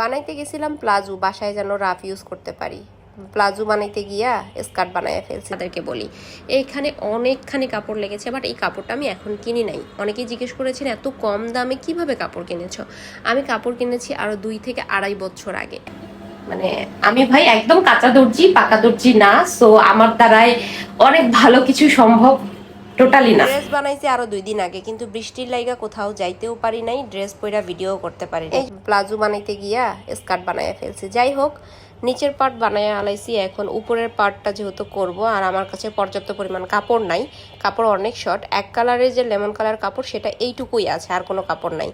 বানাইতে গেছিলাম প্লাজো, বাসায় যেন রাফ ইউজ করতে পারি। প্লাজো বানাইতে গিয়া স্কার্ট বানাইয়া ফেলছি, তাদেরকে বলি। এইখানে অনেকখানি কাপড় লেগেছে, বাট এই কাপড়টা আমি এখন কিনি নাই। অনেকেই জিজ্ঞেস করেছেন, এত কম দামে কীভাবে কাপড় কিনেছ? আমি কাপড় কিনেছি আরও দুই থেকে আড়াই বছর আগে। মানে আমি ভাই একদম কাঁচা দর্জি, পাকা দর্জি না সো আমার দ্বারাই অনেক ভালো কিছু সম্ভব টোটালি না। ড্রেস বানাইছি আরও দুই দিন আগে কিন্তু বৃষ্টির লাইগা কোথাও যাইতেও পারি নাই ড্রেস পইরা ভিডিও করতে পারি এই প্লাজো বানাইতে গিয়া স্কার্ট বানাইয়া ফেলছি। যাই হোক নিচের পার্ট বানাইয়া আলাইছি এখন উপরের পার্টটা যেহেতু করব আর আমার কাছে পর্যাপ্ত পরিমাণ কাপড় নাই কাপড় অনেক শর্ট এক কালারের যে লেমন কালার কাপড় সেটা এইটুকুই আছে আর কোনো কাপড় নাই।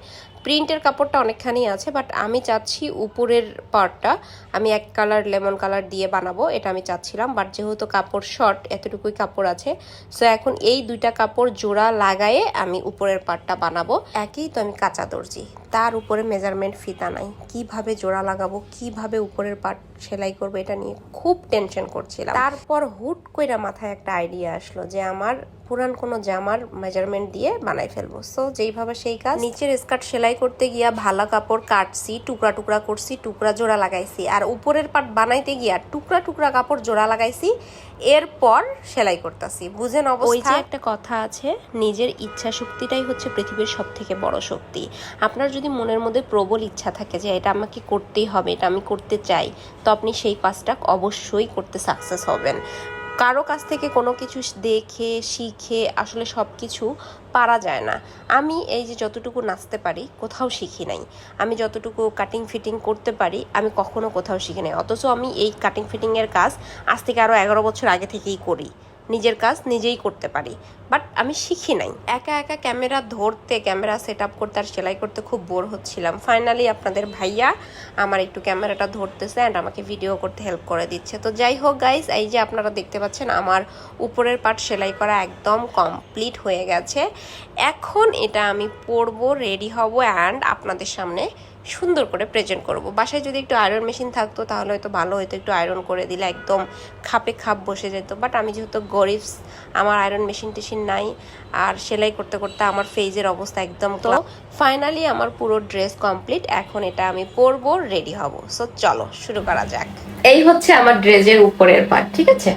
প্রিন্টের কাপড়টা অনেকখানি আছে বাট আমি চাচ্ছি উপরের পার্টটা আমি এক কালার লেমন কালার দিয়ে বানাবো, এটা আমি চাচ্ছিলাম বাট যেহেতু কাপড় শর্ট এতটুকুই কাপড় আছে সো এখন এই দুইটা কাপড় জোড়া লাগায়ে আমি উপরের পার্টটা বানাবো। একই তো আমি কাঁচা দর্জি, তার উপরে মেজারমেন্ট ফিতা নাই, কীভাবে জোড়া লাগাবো, কীভাবে উপরের পার্ট সেলাই করব, এটা নিয়ে খুব টেনশন করছিলাম। তারপর হুট কইরা মাথায় একটা আইডিয়া আসলো যে আমার পুরান কোনো জামার মেজারমেন্ট দিয়ে বানাই ফেলব সো যেইভাবে সেই কাজ, নিচের স্কার্ট সেলাই করতে গিয়া ভালো কাপড় কাটছি, টুকরা টুকরা করছি, টুকরা জোড়া লাগাইছি। আর উপরের পার্ট বানাইতে গিয়া টুকরা টুকরা কাপড় জোড়া লাগাইছি, এরপর সেলাই করতেছি। বুঝেন যে একটা কথা আছে, নিজের ইচ্ছা শক্তিটাই হচ্ছে পৃথিবীর সব থেকে বড় শক্তি। আপনার যদি মনের মধ্যে প্রবল ইচ্ছা থাকে যে এটা আমাকে করতেই হবে, এটা আমি করতে চাই, তো আপনি সেই কাজটা অবশ্যই করতে সাকসেস হবেন। কারও কাছ থেকে কোনো কিছু দেখে, শিখে আসলে সব কিছু পারা যায় না। আমি এই যে যতটুকু নাচতে পারি, কোথাও শিখি নাই। আমি যতটুকু কাটিং ফিটিং করতে পারি, আমি কখনো কোথাও শিখি নাই। অথচ আমি এই কাটিং ফিটিংয়ের কাজ আজ থেকে আরও এগারো বছর আগে থেকেই করি। নিজের কাজ নিজেই করতে পারি। বাট আমি শিখি নাই। একা একা ক্যামেরা ধরতে, ক্যামেরা সেট আপ করতে আর সেলাই করতে খুব বোর হচ্ছিলাম। ফাইনালি আপনাদের ভাইয়া আমার একটু ক্যামেরাটা ধরতেছে অ্যান্ড আমাকে ভিডিও করতে হেল্প করে দিচ্ছে। তো যাই হোক গাইস এই যে আপনারা দেখতে পাচ্ছেন আমার উপরের পার্ট সেলাই করা একদম কমপ্লিট হয়ে গেছে। এখন এটা আমি পরবো রেডি হব অ্যান্ড আপনাদের সামনে সুন্দর করে প্রেজেন্ট করব। বাসায় যদি একটু আয়রন মেশিন থাকতো তাহলে হয়তো ভালো হতো একটু আয়রন করে দিলে একদম খাপে খাপ বসে যেত। বাট আমি যেহেতু গরিব আমার আয়রন মেশিন টেশিন নাই আর সেলাই করতে করতে আমার ফেজের অবস্থা একদম তো ফাইনালি আমার পুরো ড্রেস কমপ্লিট এখন এটা আমি পরবো রেডি হব। সো চলো শুরু করা যাক। এই হচ্ছে আমার ড্রেসের উপরের পার্ট ঠিক আছে?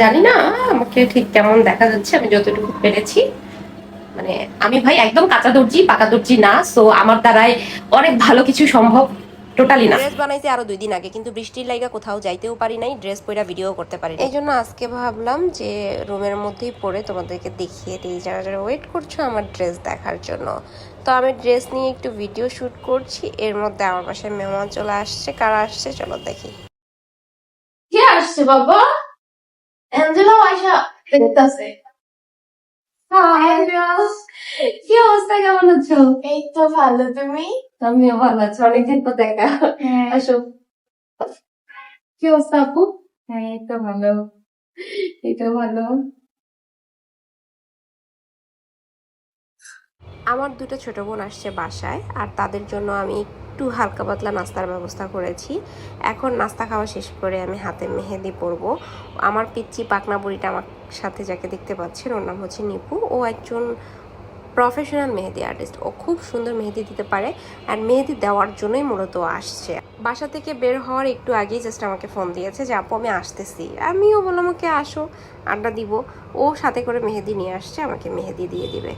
জানি না আমাকে ঠিক কেমন দেখা যাচ্ছে আমি যতটুকু পেরেছি। মানে আমি ভাই একদম কাঁচা দর্জি পাকা দর্জি না সো আমার দ্বারাই অনেক ভালো কিছু সম্ভব টোটালি না। ড্রেস বানাইছি আরও দুই দিন আগে কিন্তু বৃষ্টির লাইগা কোথাও যাইতেও পারি নাই ড্রেস পরে ভিডিও করতে পারি এই জন্য আজকে ভাবলাম যে রুমের মধ্যেই পরে তোমাদেরকে দেখিয়ে দিই যারা যারা ওয়েট করছ আমার ড্রেস দেখার জন্য। তো আমি ড্রেস নিয়ে একটু ভিডিও শুট করছি এর মধ্যে আমার বাসায় মেহমান চলে আসছে কারা আসছে চলো দেখি। কে আসছে বাবা? অ্যাঞ্জেলা আয়সা দেখতেছে। কি অবস্থা? কেমন আছো? এই তো ভালো তুমি? আমিও ভালো আছি অনেকদিন তো দেখা। আসো। কি অবস্থা আপু? হ্যাঁ এই তো ভালো। এটা ভালো। আমার দুটো ছোট বোন আসছে বাসায় আর তাদের জন্য আমি একটু হালকা পাতলা নাস্তার ব্যবস্থা করেছি। এখন নাস্তা খাওয়া শেষ করে আমি হাতে মেহেদি পরবো। আমার পিচ্ছি পাকনা বুড়িটা আমার সাথে যাকে দেখতে পাচ্ছেন ওর নাম হচ্ছে নিপু। ও একজন প্রফেশনাল মেহেদি আর্টিস্ট। ও খুব সুন্দর মেহেদি দিতে পারে আর মেহেদি দেওয়ার জন্যই মূলত আসছে। বাসা থেকে বের হওয়ার একটু আগেই জাস্ট আমাকে ফোন দিয়েছে যে, আপু, আমি আসতেছি। আমিও বললাম, ওকে আসো। আড্ডা দিব। ও সাথে করে মেহেদি নিয়ে আসছে আমাকে মেহেদি দিয়ে দিবে।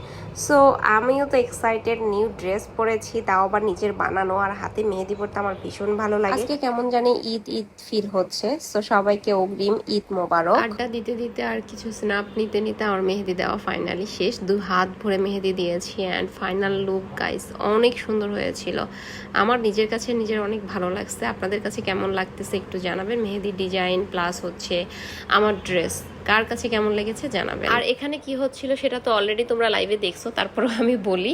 সো আমিও তো এক্সাইটেড নিউ ড্রেস পরেছি তাও আবার নিজের বানানো আর হাতে মেহেদি পরতে আমার ভীষণ ভালো লাগে। আজকে কেমন জানি ঈদ ঈদ ফিল হচ্ছে। সো সবাইকে অগ্রিম ঈদ মোবারক। আড্ডা দিতে দিতে আর কিছু স্ন্যাপ নিতে নিতে আমার মেহেদি দেওয়া ফাইনালি শেষ। দু হাত ভরে মেহেদি দিয়েছি অ্যান্ড ফাইনাল লুক গাইস অনেক সুন্দর হয়েছিল। আমার নিজের কাছে নিজের অনেক ভালো লাগছে। আপনাদের কাছে কেমন লাগতেছে একটু জানাবেন। মেহেদি ডিজাইন প্লাস হচ্ছে আমার ড্রেস কার কাছে কেমন লেগেছে জানাবেন। আর এখানে কি হচ্ছিল সেটা তো অলরেডি তোমরা লাইভে দেখছ তারপরেও আমি বলি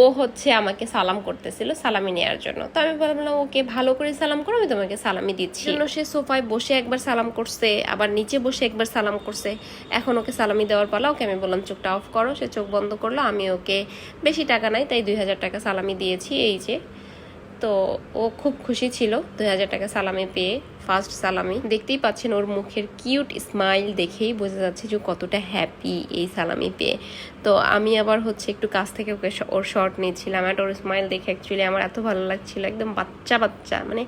ও হচ্ছে আমাকে সালাম করতেছিল সালামি নেওয়ার জন্য। তো আমি বললাম ওকে ভালো করে সালাম করো আমি তোমাকে সালামি দিচ্ছি। সে সোফায় বসে একবার সালাম করছে আবার নিচে বসে একবার সালাম করছে। এখন ওকে সালামি দেওয়ার পালা ওকে আমি বললাম চোখটা অফ করো। সে চোখ বন্ধ করল আমি ওকে বেশি টাকা নাই তাই দুই হাজার টাকা সালামি দিয়েছি এই যে। তো ও খুব খুশি ছিল দুই হাজার টাকা সালামি পেয়ে। ফার্স্ট সালামি। দেখতেই পাচ্ছেন ওর মুখের কিউট স্মাইল দেখেই বোঝা যাচ্ছে যে কতটা হ্যাপি এই সালামি পেয়ে। তো আমি আবার হচ্ছে একটু কাছ থেকে ওকে ওর শর্ট নিয়েছিলাম আর ওর স্মাইল দেখে অ্যাকচুয়ালি আমার এত ভালো লাগছিল একদম বাচ্চা বাচ্চা মানে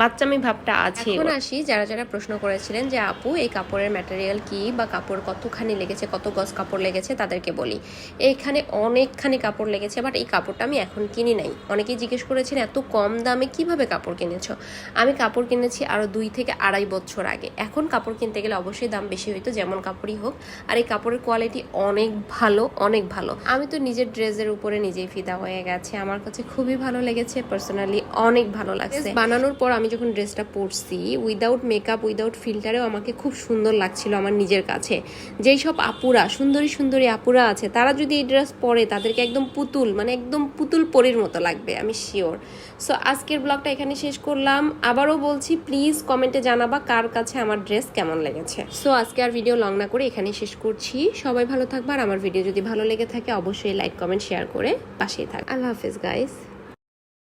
বাচ্চামি ভাবটা আছে এখন আসি যারা যারা প্রশ্ন করেছিলেন যে আপু এই কাপড়ের ম্যাটেরিয়াল কি বা কাপড় কতখানি লেগেছে কত গজ কাপড় লেগেছে? তাদেরকে বলি এইখানে অনেকখানি কাপড় লেগেছে বাট এই কাপড়টা আমি এখন কিনি নাই। অনেকেই জিজ্ঞেস করেছেন এত কম দামে কীভাবে কাপড় কিনেছো? আমি কাপড় কিনেছি আরও দুই থেকে আড়াই বছর আগে। এখন কাপড় কিনতে গেলে অবশ্যই দাম বেশি হইতো যেমন কাপড়ই হোক। আর এই কাপড়ের কোয়ালিটি অনেক ভালো অনেক ভালো। আমি তো নিজের ড্রেসের উপরে নিজেই ফিদা হয়ে গেছে। আমার কাছে খুবই ভালো লেগেছে পার্সোনালি অনেক ভালো লাগছে। বানানোর পর আমি যখন ড্রেসটা পরছি উইদাউট মেকআপ উইদাউট ফিল্টারেও আমাকে খুব সুন্দর লাগছিল আমার নিজের কাছে। যেই সব আপুরা সুন্দরী সুন্দরী আপুরা আছে তারা যদি এই ড্রেস পরে তাদেরকে একদম পুতুল মানে একদম পুতুল পরির মতো লাগবে আমি শিওর সো আজকের ব্লগটা এখানে শেষ করলাম। আবারও বলছি প্লিজ কমেন্টে জানাবা কার কাছে আমার ড্রেস কেমন লেগেছে। সো আজকে আর ভিডিও লং না করে এখানে শেষ করছি। সবাই ভালো থাকবার আমার ভিডিও যদি ভালো লেগে থাকে, অবশ্যই লাইক কমেন্ট শেয়ার করে পাশেই থাক। আল্লাহ হাফিজ গাইস